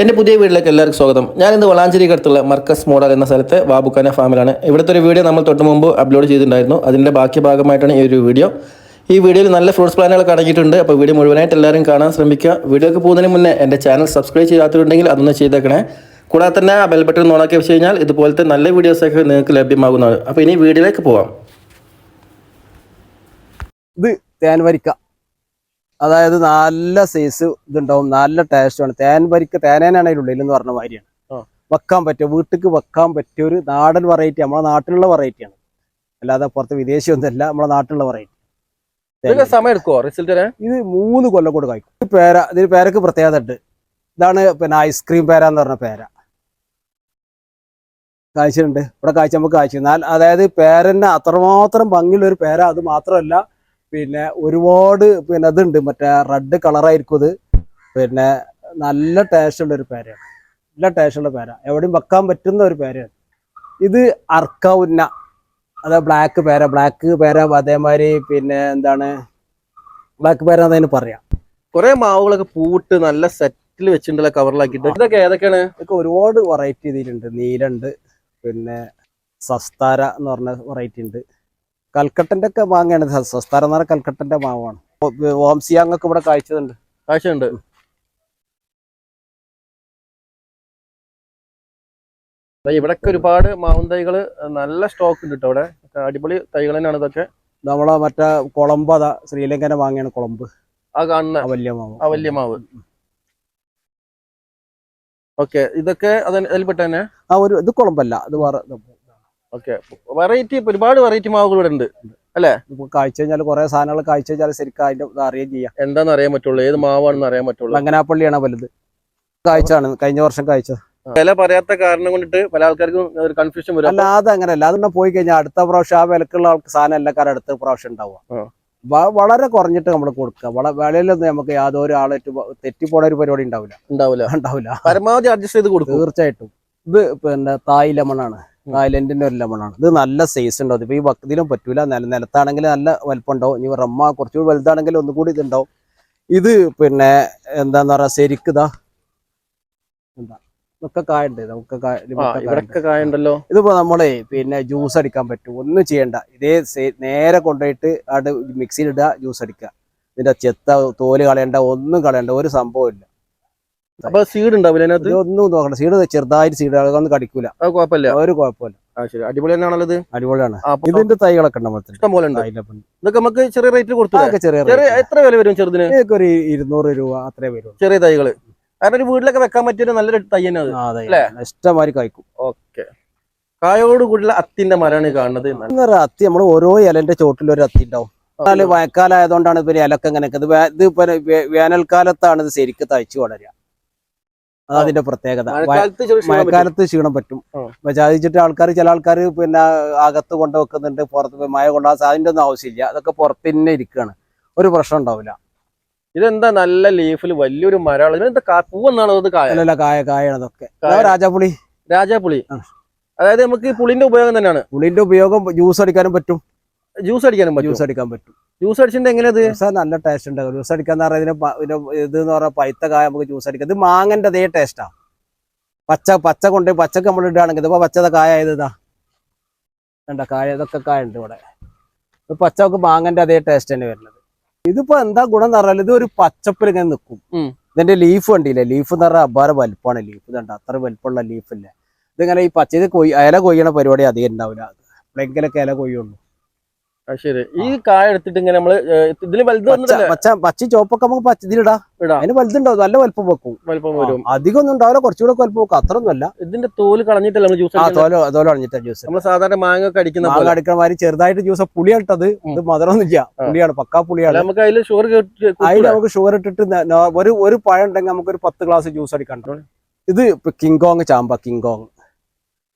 എന്റെ പുതിയ വീട്ടിലേക്ക് എല്ലാവർക്കും സ്വാഗതം. ഞാൻ ഇന്ന് വളാഞ്ചേരിക്ക് അടുത്തുള്ള മർക്കസ് മോഡൽ എന്ന സ്ഥലത്തെ വാബുക്കാന ഫാമിലാണ്. ഇവിടുത്തെ ഒരു വീഡിയോ നമ്മൾ തൊട്ട് മുമ്പ് അപ്ലോഡ് ചെയ്തിട്ടുണ്ടായിരുന്നു. അതിന്റെ ബാക്കി ഭാഗമായിട്ടാണ് ഈ ഒരു വീഡിയോ. ഈ വീഡിയോയിൽ നല്ല ഫ്രൂട്ട്സ് പ്ലാനുകൾ അടങ്ങിയിട്ടുണ്ട്. അപ്പോൾ വീഡിയോ മുഴുവനായിട്ട് എല്ലാവരും കാണാൻ ശ്രമിക്കുക. വീഡിയോക്ക് പോകുന്നതിന് മുന്നേ എന്റെ ചാനൽ സബ്സ്ക്രൈബ് ചെയ്യാത്തിട്ടുണ്ടെങ്കിൽ അതൊന്ന് ചെയ്തേക്കണേ. കൂടാതെ തന്നെ ആ ബെൽ ബട്ടൺ വെച്ച് കഴിഞ്ഞാൽ ഇതുപോലത്തെ നല്ല വീഡിയോസൊക്കെ നിങ്ങൾക്ക് ലഭ്യമാകുന്നതാണ്. അപ്പോൾ ഇനി വീഡിയോയിലേക്ക് പോവാം. ഇത് തേൻ വരിക്ക. അതായത് നല്ല സൈസ് ഇതുണ്ടാവും നല്ല ടേസ്റ്റാണ് തേൻ പരിക്ക് തേനേനാണ് ഉള്ളിൽ എന്ന് പറഞ്ഞ മാതിരിയാണ്. വെക്കാൻ പറ്റുക വീട്ടിക്ക് വെക്കാൻ പറ്റിയ ഒരു നാടൻ വെറൈറ്റി നമ്മളെ നാട്ടിലുള്ള വെറൈറ്റിയാണ് അല്ലാതെ പുറത്ത് വിദേശിയൊന്നുമല്ല നമ്മളെ നാട്ടിലുള്ള വെറൈറ്റി സമയം എടുക്കുമോ റിസൾട്ട് ഇത് മൂന്ന് കൊല്ലം കൂടെ കായ്ക്കും ഇത് പേര ഇതിന് പേരക്ക് പ്രത്യേകത ഉണ്ട്. ഇതാണ് പിന്നെ ഐസ്ക്രീം പേര എന്ന് പറഞ്ഞ പേര. കാഴ്ചയുണ്ട്. ഇവിടെ കാഴ്ച നമുക്ക് കാഴ്ച എന്നാൽ അതായത് പേരന്നെ അത്രമാത്രം ഭംഗിയുള്ള ഒരു പേര അത് മാത്രമല്ല പിന്നെ ഒരുപാട് പിന്നെ അതുണ്ട് മറ്റേ റെഡ് കളറായിരിക്കും അത് പിന്നെ നല്ല ടേസ്റ്റ് ഉള്ള ഒരു പേരയാണ്. നല്ല ടേസ്റ്റ് ഉള്ള പേര. എവിടെയും വെക്കാൻ പറ്റുന്ന ഒരു പേരയാണ്. ഇത് അർക്കൗന്ന അതായത് ബ്ലാക്ക് പേര. ബ്ലാക്ക് പേര. അതേമാതിരി പിന്നെ എന്താണ്? ബ്ലാക്ക് പേര എന്നതിന് പറയാം. കുറെ മാവുകളൊക്കെ പൂട്ട് നല്ല സെറ്റിൽ വെച്ചിട്ടുള്ള കവറിലാക്കിയിട്ട് ഇതൊക്കെ ഏതൊക്കെയാണ്? ഇതൊക്കെ ഒരുപാട് വെറൈറ്റി ഇതിലുണ്ട്. നീലുണ്ട് പിന്നെ സസ്താര എന്ന് പറഞ്ഞ വെറൈറ്റി ഉണ്ട്. കൽക്കട്ടന്റെ ഒക്കെ മാങ്ങയാണ്. സസ്താര എന്ന് പറഞ്ഞാൽ കൽക്കട്ടന്റെ മാവാണ്. ഓംസിയാങ്ങൊക്കെ ഇവിടെ കാഴ്ചതുണ്ട് കാഴ്ചയുണ്ട്. ഇവിടൊക്കെ ഒരുപാട് മാവും തൈകൾ നല്ല സ്റ്റോക്ക് ഉണ്ട് കേട്ടോ ഇവിടെ അടിപൊളി തൈകൾ തന്നെയാണ് ഇതൊക്കെ. നമ്മളെ മറ്റേ കുളമ്പ് അതാ ശ്രീലങ്കനെ മാങ്ങയാണ് കുളമ്പ്. ആ കാണുന്ന അവല്യമാവ് വലിയ മാവ്. ആ വലിയ മാവ്. ഓക്കെ ഇതൊക്കെ അത് അതിൽപ്പെട്ട തന്നെ ആ ഒരു ഇത് കുളമ്പല്ല ഇത് വേറെ ഓക്കെ. വെറൈറ്റി ഒരുപാട് വെറൈറ്റി മാവുകൾ ഇവിടെ ഉണ്ട്. ഇപ്പൊ കാഴ്ച കഴിഞ്ഞാൽ കുറെ സാധനങ്ങൾ കാഴ്ച കഴിഞ്ഞാൽ ശരിക്കും അതിന്റെ അറിയാൻ ചെയ്യാം. എന്താണെന്ന് അറിയാൻ പറ്റുള്ളൂ? ഏത് മാവാണെന്ന് അറിയാൻ പറ്റുള്ളൂ? അങ്ങനാപ്പള്ളിയാണ് വലുത്? കാഴ്ചയാണ് കഴിഞ്ഞ വർഷം കാഴ്ച. വില പറയാത്ത കാരണം കൊണ്ടിട്ട് പല ആൾക്കാർക്കും ഒരു കൺഫ്യൂഷൻ വരും. അല്ല അല്ലാതെ അങ്ങനെയല്ല. അതൊന്നും പോയി കഴിഞ്ഞാൽ അടുത്ത പ്രാവശ്യം ആ വിലക്കുള്ള ആൾക്ക് സാധനം എല്ലാ കാര്യം അടുത്ത പ്രാവശ്യം ഉണ്ടാവുക. വളരെ കുറഞ്ഞിട്ട് നമ്മൾ കൊടുക്കുക. വിലയിലൊന്നും നമുക്ക് യാതൊരു ആളെ തെറ്റിപ്പോണ ഒരു പരിപാടി ഉണ്ടാവില്ല. ഉണ്ടാവില്ല. ഉണ്ടാവില്ല. പരമാവധി അഡ്ജസ്റ്റ് ചെയ്ത് കൊടുക്കും. തീർച്ചയായിട്ടും. ഇത് പിന്നെ തായ് ലെമണാണ് ഉം. തായ്ലൻഡിന്റെ ഒരു ലെമണാണ് ഇത് നല്ല സൈസ് ഉണ്ടാവും ഇപ്പൊ ഈ വക്കതിലും പറ്റൂല. നില നിലത്താണെങ്കിൽ നല്ല വലിപ്പം ഉണ്ടാവും ഇനി റമ്മ കുറച്ചുകൂടി വലുതാണെങ്കിൽ ഒന്നുകൂടി ഇതുണ്ടാവും. ഇത് പിന്നെ എന്താന്ന് പറയാ ശരിക്കുതാ എന്താ? ഇതൊക്കെ കായുണ്ട്. നമുക്ക് ഇവിടൊക്കെ കായുണ്ടല്ലോ. ഇതിപ്പോ നമ്മളെ പിന്നെ ജ്യൂസ് അടിക്കാൻ പറ്റും. ഒന്നും ചെയ്യണ്ട. ഇതേ നേരെ കൊണ്ടുപോയിട്ട് അവിടെ മിക്സിയിൽ ഇടുക ജ്യൂസ് അടിക്കുക. ഇതിന്റെ ചെത്ത തോൽ കളയണ്ട ഒന്നും കളയണ്ട. ഒരു സംഭവം ഇല്ല. അപ്പൊ സീഡ് ഉണ്ടാവില്ല അതിനകത്ത്? ഒന്നും നോക്കണ്ട. സീഡ് ചെറുതായിട്ട് സീഡ് അതൊന്നും കടിക്കൂല. അത് കുഴപ്പമില്ല. ഒരു കുഴപ്പമില്ല. അടിപൊളി തന്നെയാണല്ലോ ഇത്? അടിപൊളിയാണ്. ഇതിന്റെ തൈകളൊക്കെ ഇഷ്ടംപോലെ ഇഷ്ടം പോലെ. ഇതൊക്കെ നമുക്ക് ചെറിയ റേറ്റ് കൊടുത്തു ചെറിയ എത്ര വില വരും ചെറുതിന്? ഇതൊക്കെ ഒരു ഇരുന്നൂറ് രൂപ അത്രേ വരും. ചെറിയ തൈകൾ. കാരണം ഒരു വീട്ടിലൊക്കെ വെക്കാൻ പറ്റിയൊരു നല്ലൊരു തൈ തന്നെ? ഇഷ്ടമാതിരി കഴിക്കും ഓക്കെ. കായോട് കൂടിയുള്ള അത്തിന്റെ മരമാണ് കാണുന്നത്. അത്തി നമ്മൾ ഓരോ ഇലന്റെ ചോട്ടിൽ ഒരു അത്തി ഉണ്ടാവും. എന്നാൽ മഴക്കാലമായതുകൊണ്ടാണ് ഇപ്പൊ ഇലക്കെ ഇത് ഇത് ഇപ്പൊ വേനൽക്കാലത്താണ് ഇത് ശരിക്കും തയ്ച്ചു വളരുക. അത് അതിന്റെ പ്രത്യേകത. മഴക്കാലത്ത് ക്ഷീണം പറ്റും. ചാദിച്ചിട്ട് ആൾക്കാർ ചില ആൾക്കാർ പിന്നെ അകത്ത് കൊണ്ടു വെക്കുന്നുണ്ട് പുറത്ത് മഴ കൊണ്ടാ അതിന്റെ ഒന്നും ആവശ്യമില്ല. അതൊക്കെ പുറത്ത് തന്നെ ഇരിക്കുകയാണ് ഒരു പ്രശ്നം ഉണ്ടാവില്ല. ഇതെന്താ നല്ല ലീഫിൽ വലിയൊരു മരമാണ്? പൂവെന്നാണോ ഇത് കായ? കായ കായാണ് അതൊക്കെ. രാജാപുളി. ആ. അതായത് നമുക്ക് പുളിന്റെ ഉപയോഗം തന്നെയാണ്. പുളിന്റെ ഉപയോഗം ജ്യൂസ് അടിക്കാനും പറ്റും. ജ്യൂസ് അടിക്കാനും ജ്യൂസ് അടിക്കാൻ പറ്റും. ജ്യൂസ് അടിച്ചിട്ട് എങ്ങനെയത് നല്ല ടേസ്റ്റ് ഉണ്ട് ജ്യൂസ് അടിക്കാന്ന് പറഞ്ഞാൽ ഇത് എന്ന് പറഞ്ഞാൽ പൈത്ത കായ നമുക്ക് ജ്യൂസ് അടിക്കാം. ഇത് മാങ്ങന്റെ അതേ ടേസ്റ്റാ പച്ച പച്ച കൊണ്ട് പച്ചക്ക് നമ്മൾ ഇടുകയാണെങ്കിൽ ഇതിപ്പോ പച്ചത കായ ഇതാ? വേണ്ട കായ ഇതൊക്കെ കായ ഉണ്ട് ഇവിടെ. ഇത് പച്ചക്ക് മാങ്ങന്റെ അതേ ടേസ്റ്റ് തന്നെ വരുന്നത്. ഇതിപ്പോ എന്താ ഗുണം എന്ന് പറഞ്ഞാൽ ഇത് ഒരു പച്ചപ്പിൽ ഇങ്ങനെ നിൽക്കും ഇതിന്റെ ലീഫ് കണ്ടില്ലേ? ലീഫ് എന്ന് പറഞ്ഞാൽ അപാര വലിപ്പമാണ് ലീഫ് ഇതുണ്ട് അത്ര വലിപ്പമുള്ള ഇല്ല? ഇതിങ്ങനെ ഈ പച്ച ഇത് കൊയ് ഇല കൊയ്യണ പരിപാടി അധികം ഉണ്ടാവില്ല. എപ്പോഴെങ്കിലൊക്കെ ഇല കൊയ്യുള്ളൂ. ശരി. ഈ കായ എടുത്തിട്ട് ഇങ്ങനെ നമ്മൾ ഏ, ഇതിൽ വലുത് പച്ച പച്ച ചോപ്പൊക്കെ നമുക്ക് പച്ച ഇതിലിടാം ഇടാം. അതിന് വലുതുണ്ടാവും. നല്ല വലുപ്പം വെക്കും. വലുപ്പം വരും. അധികം ഒന്നും ഉണ്ടാവില്ല കുറച്ചുകൂടെ വലുപ്പം വെക്കും. അത്രയൊന്നുമല്ല ഇതിന്റെ തോൽ കളഞ്ഞിട്ടല്ല നമ്മൾ ജ്യൂസ് തോല തോല അണിഞ്ഞിട്ട ജ്യൂസ് നമ്മൾ സാധാരണ മാങ്ങ ഒക്കെ അടിക്കുന്ന മാങ്ങ അടിക്കണ മാതിരി ചെറുതായിട്ട് ജ്യൂസ് പുളിയാട്ടത് ഇത് മധുരമൊന്നുമില്ല. പുളിയാണ് പക്കാ പുളിയാണ്. നമുക്ക് അതിൽ ഷുഗർ അതിൽ നമുക്ക് ഷുഗർ ഇട്ടിട്ട് ഒരു ഒരു പഴം ഉണ്ടെങ്കിൽ നമുക്ക് ഒരു പത്ത് ഗ്ലാസ് ജ്യൂസ് അടിക്കണ്ടോ ഇത് കിങ്കോങ് ചാമ്പ കിങ്കോങ്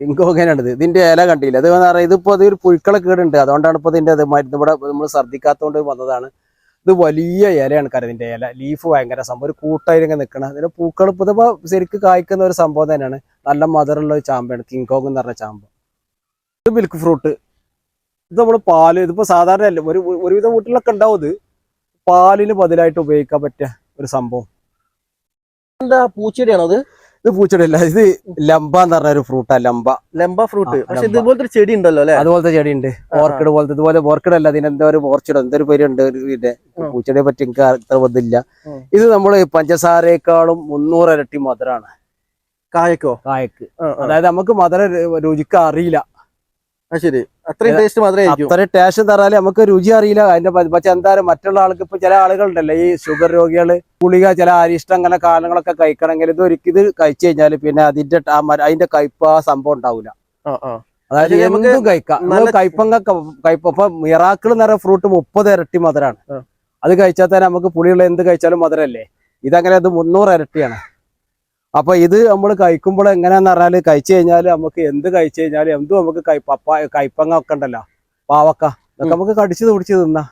കിങ്കോങ്ങനാണ് ഇത് ഇതിന്റെ ഇല കണ്ടില്ല? അത് പറയുന്നത് ഇതിപ്പോ ഒരു പുഴുക്കള കേടുണ്ട്. അതുകൊണ്ടാണ് ഇപ്പൊ ഇതിന്റെ ഇത് മരുന്ന് ഇവിടെ നമ്മൾ ശ്രദ്ധിക്കാത്തോണ്ട് വന്നതാണ്. ഇത് വലിയ ഇലയാണ് കാര്യം ഇതിന്റെ ഇല. ലീഫ് ഭയങ്കര സംഭവം. ഒരു കൂട്ടായിരിക്കും നിൽക്കണം അതിന്റെ പൂക്കൾ ഇപ്പൊ ഇതിപ്പോ ശരിക്ക് കായ്ക്കുന്ന ഒരു സംഭവം തന്നെയാണ്. നല്ല മധുരമുള്ള ഒരു ചാമ്പയാണ്. കിങ്കോങ് എന്ന് പറഞ്ഞ ചാമ്പ. ഇത് മിൽക്ക് ഫ്രൂട്ട് ഇത് നമ്മൾ പാൽ ഇതിപ്പോ സാധാരണ അല്ല ഒരു ഒരുവിധ വീട്ടിലൊക്കെ ഉണ്ടാവും ഇത്. പാലിന് ബദലായിട്ട് ഉപയോഗിക്കാൻ പറ്റിയ ഒരു സംഭവം. എന്താ പൂച്ചെടിയാണോ അത് ഇത് പൂച്ചെടിയല്ല ഇത് ലംബ എന്ന് പറഞ്ഞ ഒരു ഫ്രൂട്ടാ ലംബ. ലംബ ഫ്രൂട്ട് പക്ഷെ. ഇതുപോലത്തെ ഒരു ചെടി ഉണ്ടല്ലോ അല്ലെ? അതുപോലത്തെ ചെടി ഉണ്ട് ഓർക്കിഡ് പോലത്തെ ഇതുപോലെ ഓർക്കിഡ് അല്ല അതിന് എന്തോ ഒരു ഓർച്ചിഡ് എന്തൊരു പേരുണ്ട് ഇതിന്റെ. പൂച്ചെടിയെ പറ്റി എനിക്ക് അത്ര ഉം. ഇത് നമ്മൾ പഞ്ചസാരയെക്കാളും മുന്നൂറ് ഇരട്ടി മധുരാണ്. കായക്കോ? കായക്ക്. അതായത് നമുക്ക് മധുര രുചിക്ക് അറിയില്ല. ശരി. അത്രയും ടേസ്റ്റ് മാത്രമേ അത്ര ടേസ്റ്റ് തറാൽ നമുക്ക് രുചി അറിയില്ല. അതിന്റെ പക്ഷെ എന്തായാലും മറ്റുള്ള ആൾക്ക് ഇപ്പൊ ചില ആളുകളുണ്ടല്ലോ ഈ ഷുഗർ രോഗികൾ ഗുളിക ചില അരിഷ്ടം അങ്ങനെ കാലങ്ങളൊക്കെ കഴിക്കണമെങ്കിൽ ഇത് ഒരിക്കൽ ഇത് കഴിച്ചു കഴിഞ്ഞാൽ പിന്നെ അതിന്റെ അതിന്റെ കയ്പ് ആ സംഭവം ഉണ്ടാവില്ല. അതായത് എന്തും കഴിക്കാം. കയ്പങ്ക കയ്പ ഇപ്പൊ മിറാക്കിൾ എന്ന് പറയുന്ന ഫ്രൂട്ട് മുപ്പത് ഇരട്ടി മധുരാണ്. അത് കഴിച്ചാൽ തന്നെ നമുക്ക് പുളിയുള്ള എന്ത് കഴിച്ചാലും മധുരല്ലേ? ഇതങ്ങനെ അത് മുന്നൂറ് ഇരട്ടിയാണ്. അപ്പൊ ഇത് നമ്മൾ കഴിക്കുമ്പോൾ എങ്ങനെയാന്ന് പറഞ്ഞാൽ കഴിച്ചു കഴിഞ്ഞാൽ നമുക്ക് എന്ത് കഴിച്ചു കഴിഞ്ഞാലും എന്തും നമുക്ക് കൈപ്പ കൈപ്പങ്ങ ഒക്കെ ഉണ്ടല്ലോ പാവക്ക ഇതൊക്കെ നമുക്ക് കടിച്ചു തുടിച്ച് തിന്നാ.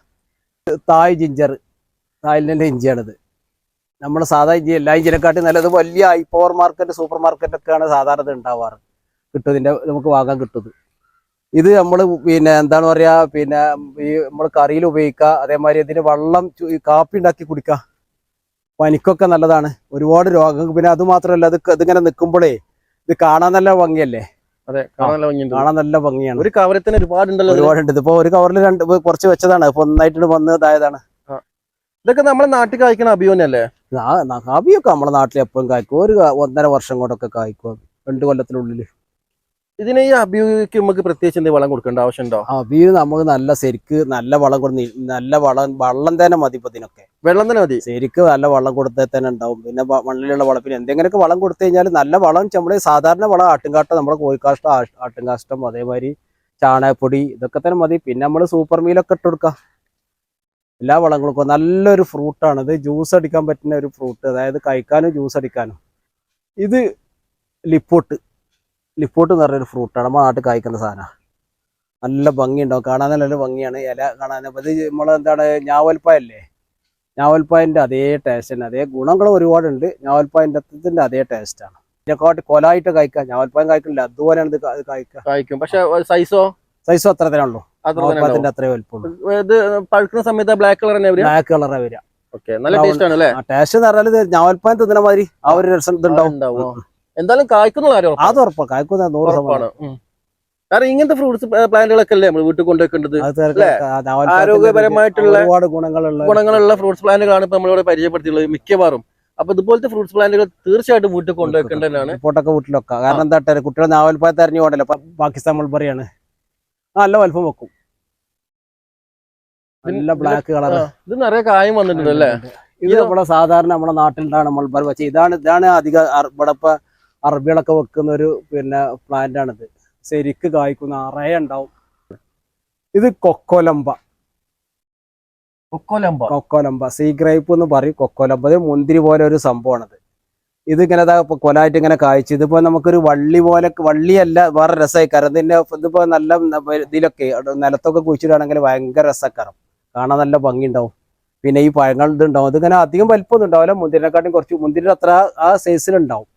തായ് ജിഞ്ചർ തായ്ലൻഡിന്റെ ഇഞ്ചിയാണിത്. നമ്മുടെ സാധാ ഇഞ്ചി എല്ലാ ഇഞ്ചിനെക്കാട്ടി നല്ലത് വലിയ hyper market super market ഒക്കെയാണ് സാധാരണ ഉണ്ടാവാറ്. കിട്ടുന്നതിന്റെ നമുക്ക് വാങ്ങാൻ കിട്ടുന്നത്. ഇത് നമ്മൾ പിന്നെ എന്താണ് പറയാ പിന്നെ ഈ നമ്മൾ കറിയിൽ ഉപയോഗിക്കുക അതേമാതിരി ഇതിന് വെള്ളം കാപ്പി ഉണ്ടാക്കി കുടിക്കുക പനിക്കൊക്കെ നല്ലതാണ്. ഒരുപാട് രോഗങ്ങൾ. പിന്നെ അത് മാത്രമല്ല അത് ഇതിങ്ങനെ നിൽക്കുമ്പോഴേ ഇത് കാണാൻ നല്ല ഭംഗിയല്ലേ? അതെ കാണാൻ നല്ല ഭംഗിയാണ്. ഒരു കവറിൽ തന്നെ ഒരുപാടുണ്ടല്ലോ. ഒരുപാടുണ്ട്. ഇപ്പൊ ഒരു കവറിൽ രണ്ട് കുറച്ച് വെച്ചതാണ്. ഇപ്പൊ ഒന്നായിട്ട് വന്നതായതാണ് ഇതൊക്കെ നമ്മുടെ നാട്ടിൽ കായ്ക്കണ അഭിയോനല്ലേ അഭിയൊക്കെ നമ്മുടെ നാട്ടിൽ എപ്പോഴും കായ്ക്കും. ഒരു ഒന്നര വർഷം കൊണ്ടൊക്കെ കായ്ക്കും. രണ്ടു കൊല്ലത്തിനുള്ളിൽ ഇതിന് ഈ അഭിയോഗിക്ക് നമുക്ക് പ്രത്യേകിച്ച് എന്തെങ്കിലും വളം കൊടുക്കേണ്ട ആവശ്യമുണ്ടോ? അവിയിൽ നമുക്ക് നല്ല ശരിക്ക് നല്ല വളം കൊടുത്ത് നല്ല വളം വള്ളം തന്നെ മതി ഇപ്പൊ ഇതിനൊക്കെ. വെള്ളം തന്നെ മതി? ശരിക്ക് നല്ല വളം കൊടുത്താൽ തന്നെ ഉണ്ടാവും. പിന്നെ മണ്ണിലുള്ള വളം പിന്നെ എന്തെങ്കിലുമൊക്കെ വളം കൊടുത്തു കഴിഞ്ഞാൽ നല്ല വളം നമ്മുടെ സാധാരണ വളം ആട്ടുംകാട്ടം നമ്മുടെ കോഴിക്കാഷ്ടം ആട്ടുംകാഷ്ടം അതേമാതിരി ചാണകപ്പൊടി ഇതൊക്കെ തന്നെ മതി. പിന്നെ നമ്മൾ സൂപ്പർ മീലൊക്കെ ഇട്ട് കൊടുക്കാം. എല്ലാ വളങ്ങളും കൊടുക്കും. നല്ലൊരു ഫ്രൂട്ടാണ് ഇത് ജ്യൂസ് അടിക്കാൻ പറ്റുന്ന ഒരു ഫ്രൂട്ട് അതായത് കഴിക്കാനും ജ്യൂസ് അടിക്കാനും. ഇത് ലിപ്പോട്ട് ലിപ്പോട്ട് എന്ന് പറഞ്ഞൊരു ഫ്രൂട്ടാണ്. നമ്മുടെ നാട്ടിൽ കായ്ക്കുന്ന സാധനമാണ് നല്ല ഭംഗിയുണ്ടാവും. കാണാൻ നല്ല ഭംഗിയാണ്. ഇല കാണാൻ. അപ്പൊ ഇത് നമ്മളെന്താണ് ഞാവൽപ്പായല്ലേ? ഞാവൽപ്പായന്റെ അതേ ടേസ്റ്റ് തന്നെ. അതേ ഗുണങ്ങൾ ഒരുപാടുണ്ട്. ഞാവൽപ്പായന്റെ അത്തത്തിന്റെ അതേ ടേസ്റ്റാണ് ഇതിനെക്കാട്ടി കൊലായിട്ട് കഴിക്കാം ഞാവൽപ്പായം കഴിക്കില്ല അതുപോലെയാണ് ഇത് കഴിക്കുക കായ്ക്കും. പക്ഷെ സൈസോ സൈസോ അത്ര തന്നെ ഉള്ളൂ. തന്നെ അത്രേ വലുപ്പമുള്ളൂ ഇത് പഴുക്കുന്ന സമയത്ത് ബ്ലാക്ക് കളർ തന്നെ വരിക? ബ്ലാക്ക് കളറാ വരിക. ഓക്കെ നല്ല. ടേസ്റ്റ് ആണ് അല്ലേ ടേസ്റ്റ് എന്ന് പറഞ്ഞാൽ ഞാവൽപ്പായം തിന്നുന്ന മാതിരി ആ ഒരു രസം ഇതുണ്ടാവും. എന്തായാലും കായ്ക്കുന്ന കാര്യം. അത് ഉറപ്പാണ്. കായ്ക്കുന്ന നൂറ് ഉറപ്പാണ്. ശതമാനം. കാരണം ഇങ്ങനത്തെ ഫ്രൂട്ട്സ് പ്ലാന്റുകളൊക്കെ അല്ലേ നമ്മൾ വീട്ടിൽ കൊണ്ടുവെക്കേണ്ടത്? ആരോഗ്യപരമായിട്ടുള്ള ഒരുപാട് ഗുണങ്ങളുള്ള ഗുണങ്ങളുള്ള ഫ്രൂട്ട്സ് പ്ലാന്റുകളാണ് ഇപ്പൊ നമ്മളിവിടെ പരിചയപ്പെടുത്തിയുള്ളത് മിക്കവാറും. അപ്പൊ ഇതുപോലത്തെ ഫ്രൂട്ട്സ് പ്ലാന്റുകൾ തീർച്ചയായിട്ടും വീട്ടിൽ കൊണ്ടുവെക്കേണ്ടതാണ് വീട്ടിൽ വീട്ടിലൊക്കെ കാരണം എന്താ കുട്ടികൾ നാവൽപ്പായത്ത് അറിഞ്ഞു പോകണ്ടല്ലോ പാകിസ്ഥാൻ മൾബറിയാണ് നല്ല വലുപ്പം വെക്കും. നല്ല ബ്ലാക്ക് കളർ ഇത് നിറയെ കായം വന്നിട്ടുണ്ട് അല്ലേ? ഇത് നമ്മളെ സാധാരണ നമ്മുടെ നാട്ടിലുണ്ടാണ് മൾബറി പക്ഷേ ഇതാണ് ഇതാണ് അധികം ഇവിടെ ഇപ്പൊ അറബികളൊക്കെ വെക്കുന്ന ഒരു പിന്നെ പ്ലാന്റ് ആണിത്. ശരിക്ക് കായ്ക്കുന്ന അറയ ഉണ്ടാവും. ഇത് കൊക്കോലമ്പ കൊക്കോലമ്പ കൊക്കോലമ്പ സീ ഗ്രേപ്പ് എന്ന് പറയും കൊക്കോലമ്പ ഇത് മുന്തിരി പോലെ ഒരു സംഭവമാണത്. ഇത് ഇങ്ങനെ ഇപ്പൊ കൊലായിട്ട് ഇങ്ങനെ കായ്ച്ചു. ഇതിപ്പോ നമുക്കൊരു വള്ളി പോലെ വള്ളിയല്ല വേറെ രസമായിക്കാരം ഇതിന്റെ ഇതിപ്പോ നല്ല ഇതിലൊക്കെ നിലത്തൊക്കെ കുഴിച്ചിടുകയാണെങ്കിൽ ഭയങ്കര രസക്കാരം കാണാൻ നല്ല ഭംഗി ഉണ്ടാവും പിന്നെ ഈ പഴങ്ങൾ ഇതുണ്ടാവും. ഇതിങ്ങനെ അധികം വലിപ്പമൊന്നും ഉണ്ടാവില്ല. മുന്തിരിനെക്കാട്ടും കുറച്ച് മുന്തിരി അത്ര ആ സൈസിലുണ്ടാവും